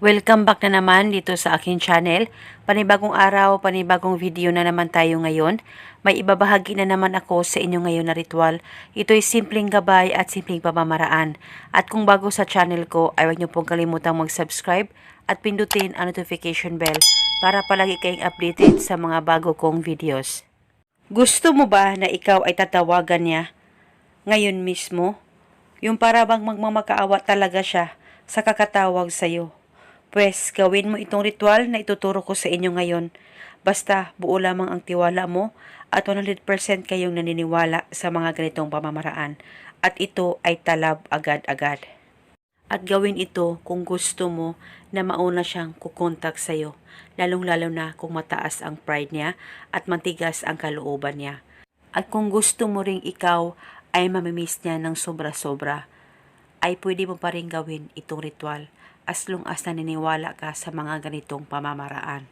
Welcome back na naman dito sa akin channel. Panibagong araw, panibagong video na naman tayo ngayon. May ibabahagi na naman ako sa inyo ngayon na ritual. Ito ay simpleng gabay at simpleng pamamaraan. At kung bago sa channel ko, ay huwag niyo pong kalimutang mag-subscribe at pindutin ang notification bell para palagi kayong updated sa mga bago kong videos. Gusto mo ba na ikaw ay tatawagan niya ngayon mismo? Yung para bang magmamakaawa talaga siya sa kakatawag sa'yo. Pwes, gawin mo itong ritual na ituturo ko sa inyo ngayon. Basta buo lamang ang tiwala mo at 100% kayong naniniwala sa mga ganitong pamamaraan. At ito ay talab agad-agad. At gawin ito kung gusto mo na mauna siyang kukontak sa'yo, lalong-lalo na kung mataas ang pride niya at matigas ang kalooban niya. At kung gusto mo ring ikaw ay mamimiss niya ng sobra-sobra, ay pwede mo pa rin gawin itong ritual as long as naniniwala ka sa mga ganitong pamamaraan.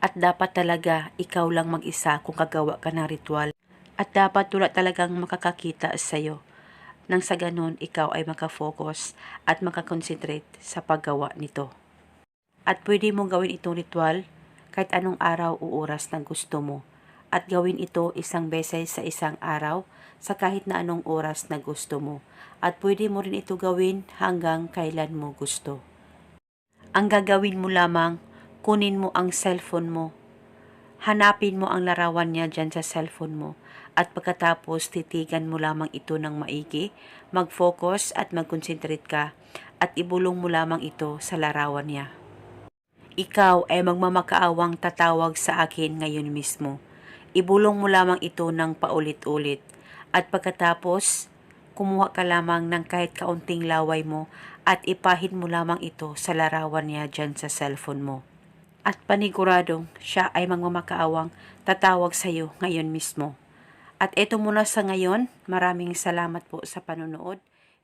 At dapat talaga ikaw lang mag-isa kung kagawa ka ng ritual. At dapat wala talagang makakakita sa'yo. Nang sa ganon, ikaw ay makafocus at makakonsentrate sa paggawa nito. At pwede mo gawin itong ritual kahit anong araw o oras na gusto mo. At gawin ito isang beses sa isang araw sa kahit na anong oras na gusto mo. At pwede mo rin ito gawin hanggang kailan mo gusto. Ang gagawin mo lamang, kunin mo ang cellphone mo. Hanapin mo ang larawan niya dyan sa cellphone mo. At pagkatapos, titigan mo lamang ito ng maigi, mag-focus at mag-concentrate ka at ibulong mo lamang ito sa larawan niya. Ikaw ay magmamakaawang tatawag sa akin ngayon mismo. Ibulong mo lamang ito ng paulit-ulit. At pagkatapos, kumuha ka lamang ng kahit kaunting laway mo at ipahid mo lamang ito sa larawan niya dyan sa cellphone mo. At paniguradong siya ay magmamakaawang tatawag sa iyo ngayon mismo. At ito muna sa ngayon, maraming salamat po sa panonood.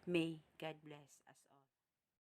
May God bless.